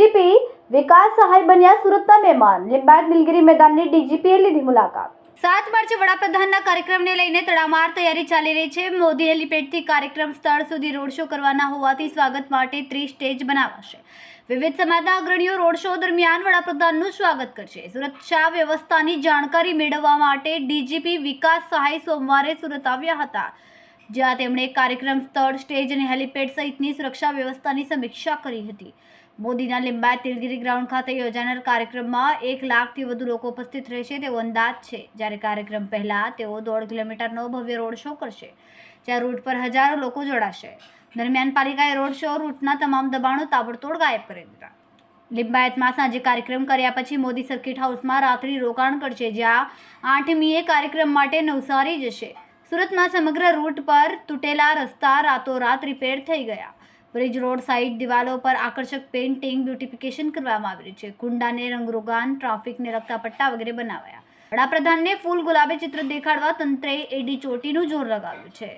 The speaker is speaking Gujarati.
ડીજીપી વિકાસ સહાય બન્યા સુરતના મહેમાન. લીંબાયત નીલગિરી મેદાનની ડીજીપીએ લીધી મુલાકાત. સાત માર્ચે વડાપ્રધાનના કાર્યક્રમને લઈને તડામાર તૈયારી ચાલી રહી છે. મોદી હેલિપેડથી કાર્યક્રમ સ્થળ સુધી રોડ શો કરવાના હોવાથી સ્વાગત માટે ત્રીસ સ્ટેજ બનાવાશે. વિવિધ સમાજના અગ્રણીઓ રોડ શો દરમિયાન વડાપ્રધાનનું સ્વાગત કરશે. સુરક્ષા વ્યવસ્થાની જાણકારી મેળવવા માટે ડીજીપી વિકાસ સહાય સોમવારે સુરત આવ્યા હતા. જ્યાં તેમણે કાર્યક્રમ સ્થળ, સ્ટેજ અને હેલિપેડ સહિતની સુરક્ષા વ્યવસ્થાની સમીક્ષા કરી હતી. મોદીના લિંબાયત તિલગીરી ગ્રાઉન્ડ ખાતે યોજાનાર કાર્યક્રમમાં એક લાખથી વધુ લોકો ઉપસ્થિત રહેશે તેવો અંદાજ છે. જ્યારે કાર્યક્રમ પહેલાં તેઓ દોઢ કિલોમીટરનો ભવ્ય રોડ શો કરશે, જ્યાં રૂટ પર હજારો લોકો જોડાશે. દરમિયાન પાલિકાએ રોડ શો રૂટના તમામ દબાણો તાબડતોડ ગાયબ કરી દીધા. લિંબાયતમાં સાંજે કાર્યક્રમ કર્યા પછી મોદી સર્કિટ હાઉસમાં રાત્રિ રોકાણ કરશે, જ્યાં આઠમીએ કાર્યક્રમ માટે નવસારી જશે. સુરતમાં સમગ્ર રૂટ પર તૂટેલા રસ્તા રાતોરાત રિપેર થઈ ગયા. બ્રિજ રોડ સાઇડ દિવાલો પર આકર્ષક પેઇન્ટિંગ બ્યુટિફિકેશન કરવામાં આવ્યું છે. કુંડાને રંગરોગાન ટ્રાફિકને લગતા પટ્ટા વગેરે બનાવાયા. વડાપ્રધાનને ફૂલ ગુલાબી ચિત્ર દેખાડવા તંત્રએ એડી ચોટીનું જોર લગાવ્યું છે.